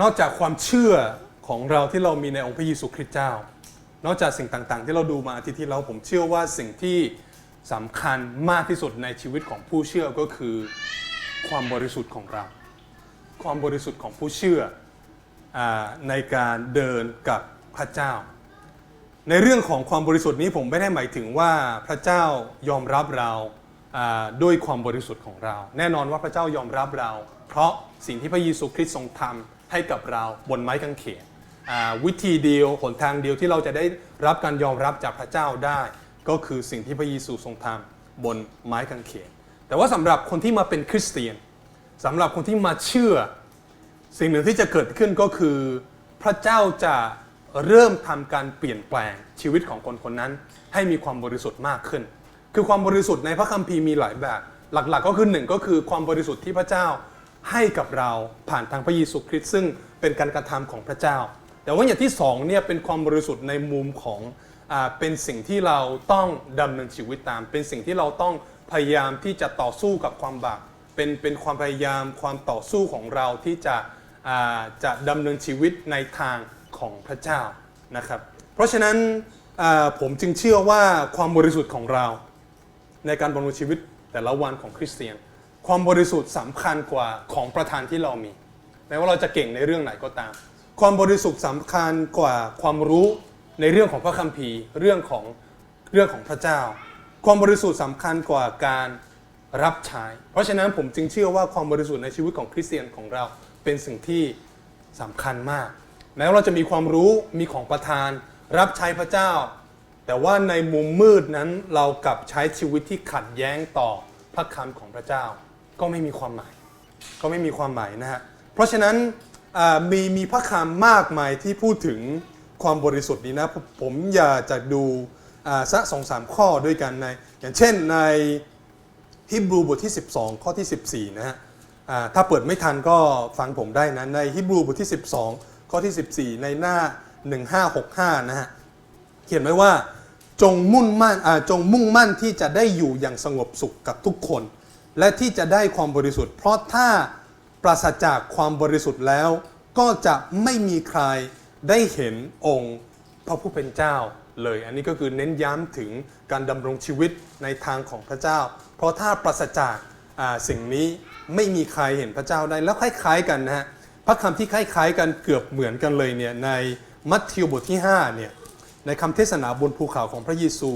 นอกจากความเชื่อของเราที่เรามีในองค์พระเยซูคริสต์เจ้า นอกจากสิ่งต่างๆ ที่เราดูมาอาทิตย์ที่แล้วผมเชื่อว่าสิ่งที่สำคัญมากที่สุดในชีวิตของผู้เชื่อก็คือความบริสุทธิ์ของเรา ความบริสุทธิ์ของผู้เชื่ออในการเดินกับพระเจ้า ในเรื่องของความบริสุทธิ์นี้ผมไม่ได้หมายถึงว่าพระเจ้ายอมรับเราอ่าด้วยความบริสุทธิ์ของเรา แน่นอนว่าพระเจ้ายอมรับเรา เพราะสิ่งที่พระเยซูคริสต์ทรงทำ ให้กับเราบนไม้กางเขนวิธีเดียวหนทางเดียวที่เราจะได้รับการยอมรับจากพระเจ้าได้ ก็คือสิ่งที่พระเยซูทรงทำบนไม้กางเขน แต่ว่าสำหรับคนที่มาเป็นคริสเตียนสำหรับคนที่มาเชื่อ สิ่งหนึ่งที่จะเกิดขึ้นก็คือพระเจ้าจะเริ่มทำการเปลี่ยนแปลงชีวิตของคนคนนั้น ให้มีความบริสุทธิ์มากขึ้น คือความบริสุทธิ์ในพระคัมภีร์มีหลายแบบ หลักๆ ก็คือหนึ่งก็คือความบริสุทธิ์ที่พระเจ้า ให้กับเราผ่านทางพระเยซูคริสต์ซึ่งเป็นการกระทำของพระเจ้า แต่ว่าอย่างที่สองเนี่ยเป็นความบริสุทธิ์ในมุมของอเป็นสิ่งที่เราต้องดำเนินชีวิตตาม เป็นสิ่งที่เราต้องพยายามที่จะต่อสู้กับความบาปเป็นเป็นความพยายามความต่อสู้ของเราที่จะจะดำเนินชีวิตในทางของพระเจ้านะครับ เพราะฉะนั้นผมจึงเชื่อว่าความบริสุทธิ์ของเรา ในการดำเนินชีวิตแต่ละวันของคริสเตียน ความบริสุทธิ์สำคัญกว่าของประทานที่เรามีแม้ว่าเราจะเก่งในเรื่องไหนก็ตาม ความบริสุทธิ์สำคัญกว่าความรู้ในเรื่องของพระคัมภีร์ เรื่องของเรื่องของพระเจ้า ความบริสุทธิ์สำคัญกว่าการรับใช้ เพราะฉะนั้นผมจึงเชื่อว่าความบริสุทธิ์ในชีวิตของคริสเตียนของเราเป็นสิ่งที่สำคัญมาก แม้ว่าเราจะมีความรู้มีของประทาน รับใช้พระเจ้า แต่ว่าในมุมมืดนั้นเรากลับใช้ชีวิตที่ขัดแย้งต่อพระคำของพระเจ้า ก็ไม่มีความหมาย ก็ไม่มีความหมายนะฮะเพราะฉะนั้นมีมีพระคำมากมายที่พูดถึงความบริสุทธิ์นี้นะผมอยากจะดูสักสองสามข้อด้วยกันในอย่างเช่นในฮิบรูบทที่ 12 ข้อที่ 14 นะฮะถ้าเปิดไม่ทันก็ฟังผมได้นะในฮิบรูบทที่ 12 ข้อที่ 14 ในหน้า 1565 นะฮะเขียนไว้ว่าจงมุ่งมั่นอ่าจงมุ่งมั่นที่จะได้อยู่อย่างสงบสุขกับทุกคน และที่จะได้ความบริสุทธิ์ เพราะถ้าปราศจากความบริสุทธิ์แล้ว ก็จะไม่มีใครได้เห็นองค์พระผู้เป็นเจ้าเลย อันนี้ก็คือเน้นย้ำถึงการดำรงชีวิตในทางของพระเจ้า เพราะถ้าปราศจากสิ่งนี้ไม่มีใครเห็นพระเจ้าได้แล้วคล้ายๆกันนะฮะพระคำที่คล้ายๆกันเกือบเหมือนกันเลยเนี่ยในมัทธิวบทที่5เนี่ยในคำเทศนาบนภูเขาของพระเยซู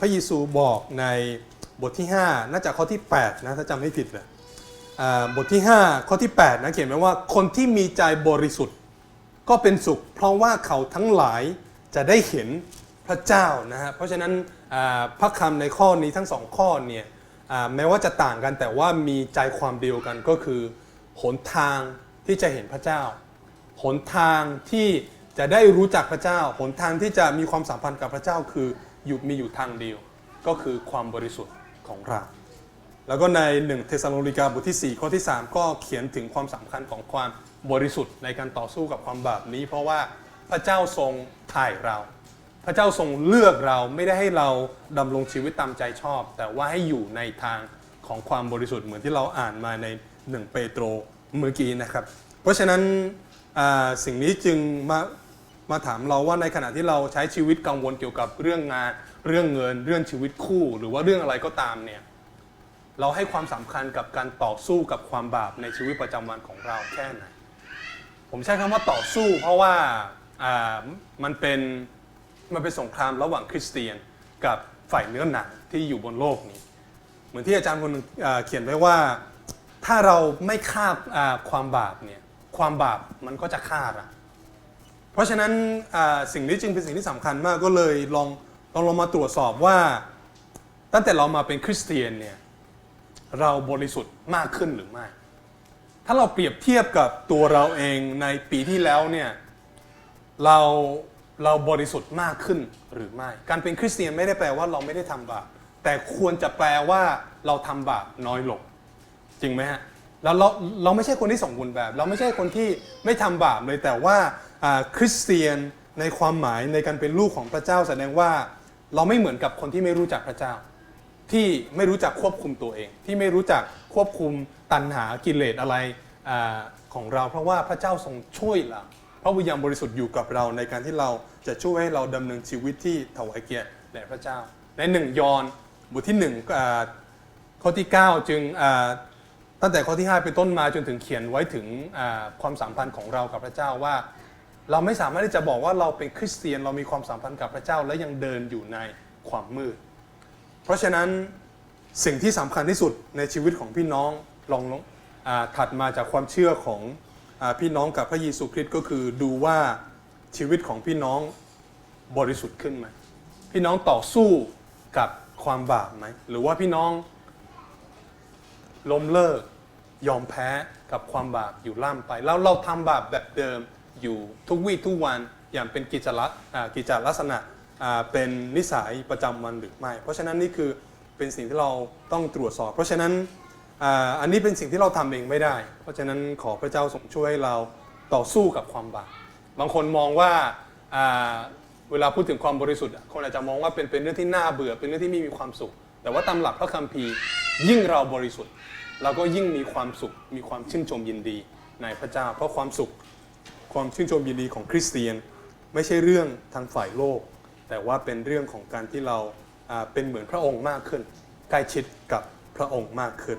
พระเยซูบอกใน บทที่ 5 น่าจะข้อที่ 8 นะ ถ้าจำไม่ผิดเลยบทที่ 5 ข้อที่ 8 นะ เขียนไว้ว่าคนที่มีใจบริสุทธิ์ก็เป็นสุข เพราะว่าเขาทั้งหลายจะได้เห็นพระเจ้านะฮะเพราะฉะนั้นพระคำในข้อนี้ทั้งสองข้อเนี่ยแม้ว่าจะต่างกันแต่ว่ามีใจความเดียวกันก็คือ หนทางที่จะเห็นพระเจ้า หนทางที่จะได้รู้จักพระเจ้า หนทางที่จะมีความสัมพันธ์กับพระเจ้าคืออยู่มีอยู่ทางเดียว ก็คือความบริสุทธิ์ ของเรา แล้วก็ใน1เทสซาโลนิกาบทที่ 4 ข้อที่ 3 ก็เขียนถึงความสำคัญของความบริสุทธิ์ในการต่อสู้กับความบาปนี้ เพราะว่าพระเจ้าทรงถ่ายเรา พระเจ้าทรงเลือกเราไม่ได้ให้เราดำรงชีวิตตามใจชอบ แต่ว่าให้อยู่ในทางของความบริสุทธิ์เหมือนที่เราอ่านมาใน1เปโตรเมื่อกี้นะครับ เพราะฉะนั้นสิ่งนี้จึงมา มาถามเราว่าในขณะที่เราใช้ชีวิตกังวลเกี่ยวกับเรื่องงาน เรื่องเงิน เรื่องชีวิตคู่ หรือว่าเรื่องอะไรก็ตามเนี่ยเราให้ความสำคัญกับการต่อสู้กับความบาปในชีวิตประจำวันของเราแค่ไหนผมใช้คำว่าต่อสู้ เพราะว่าอ่ามันเป็นมันเป็นสงครามระหว่างคริสเตียนกับฝ่ายเนื้อหนังที่อยู่บนโลกนี้ เหมือนที่อาจารย์คนหนึ่งอ่าเขียนไว้ว่าถ้าเราไม่ฆ่าอ่าความบาปเนี่ยความบาปมันก็จะฆ่าเรา เพราะฉะนั้นสิ่งนี้จึงเป็นสิ่งที่สำคัญมากก็เลยลองลองลองมาตรวจสอบว่า ตั้งแต่เรามาเป็นคริสเตียนเนี่ยเราบริสุทธิ์มากขึ้นหรือไม่ ถ้าเราเปรียบเทียบกับตัวเราเองในปีที่แล้วเนี่ยเราเราบริสุทธิ์มากขึ้นหรือไม่ การเป็นคริสเตียนไม่ได้แปลว่าเราไม่ได้ทำบาปแต่ควรจะแปลว่าเราทำบาปน้อยลงจริงไหมฮะแล้วเราเราไม่ใช่คนที่สมบูรณ์แบบ เราไม่ใช่คนที่ไม่ทำบาปเลยแต่ว่า คริสเตียนในความหมายในการเป็นลูกของพระเจ้าแสดงว่าเราไม่เหมือนกับคนที่ไม่รู้จักพระเจ้า ที่ไม่รู้จักควบคุมตัวเอง ที่ไม่รู้จักควบคุมตัณหากิเลสอะไรอของเรา เพราะว่าพระเจ้าทรงช่วยเราพระวิญญาณบริสุทธิ์อยู่กับเราในการที่เราจะช่วยให้เราดำเนินชีวิตที่ถวายเกียรติแด่พระเจ้า ในหนึ่งยอห์นบทที่หนึ่งข้อที่ 9 จึงตั้งแต่ข้อที่ 5 เป็นต้นมาจนถึงเขียนไว้ถึงความสัมพันธ์ของเรากับพระเจ้าว่า เราไม่สามารถที่จะบอกว่าเราเป็นคริสเตียนเรามีความสัมพันธ์กับพระเจ้าและยังเดินอยู่ในความมืด เพราะฉะนั้นสิ่งที่สำคัญที่สุดในชีวิตของพี่น้องลองลองถัดมาจากความเชื่อของอพี่น้องกับพระเยซูคริสต์ก็คือดูว่าชีวิตของพี่น้องบริสุทธิ์ขึ้นไหมพี่น้องต่อสู้กับความบาปไหมหรือว่าพี่น้องล้มเลิกยอมแพ้กับความบาปอยู่ล่ำไป แล้วเราทำบาปแบบเดิม อยู่ทุกวี่ทุกวันอย่างเป็นกิจลักษณ์กิจลักษณะเป็นนิสัยประจำวันหรือไม่ เพราะฉะนั้นนี่คือเป็นสิ่งที่เราต้องตรวจสอบ เพราะฉะนั้นอันนี้เป็นสิ่งที่เราทำเองไม่ได้ เพราะฉะนั้นขอพระเจ้าทรงช่วยเราต่อสู้กับความบาปบางคนมองว่าเวลาพูดถึงความบริสุทธิ์คนอาจจะมองว่าเป็นเป็นเรื่องที่น่าเบื่อเป็นเรื่องที่ไม่มีความสุข แต่ว่าตามหลักพระคัมภีร์ยิ่งเราบริสุทธิ์เราก็ยิ่งมีความสุขมีความชื่นชมยินดีในพระเจ้า เพราะความสุข ความชื่นชมยินดีของคริสเตียน ไม่ใช่เรื่องทางฝ่ายโลก แต่ว่าเป็นเรื่องของการที่เราเป็นเหมือนพระองค์มากขึ้น ใกล้ชิดกับพระองค์มากขึ้น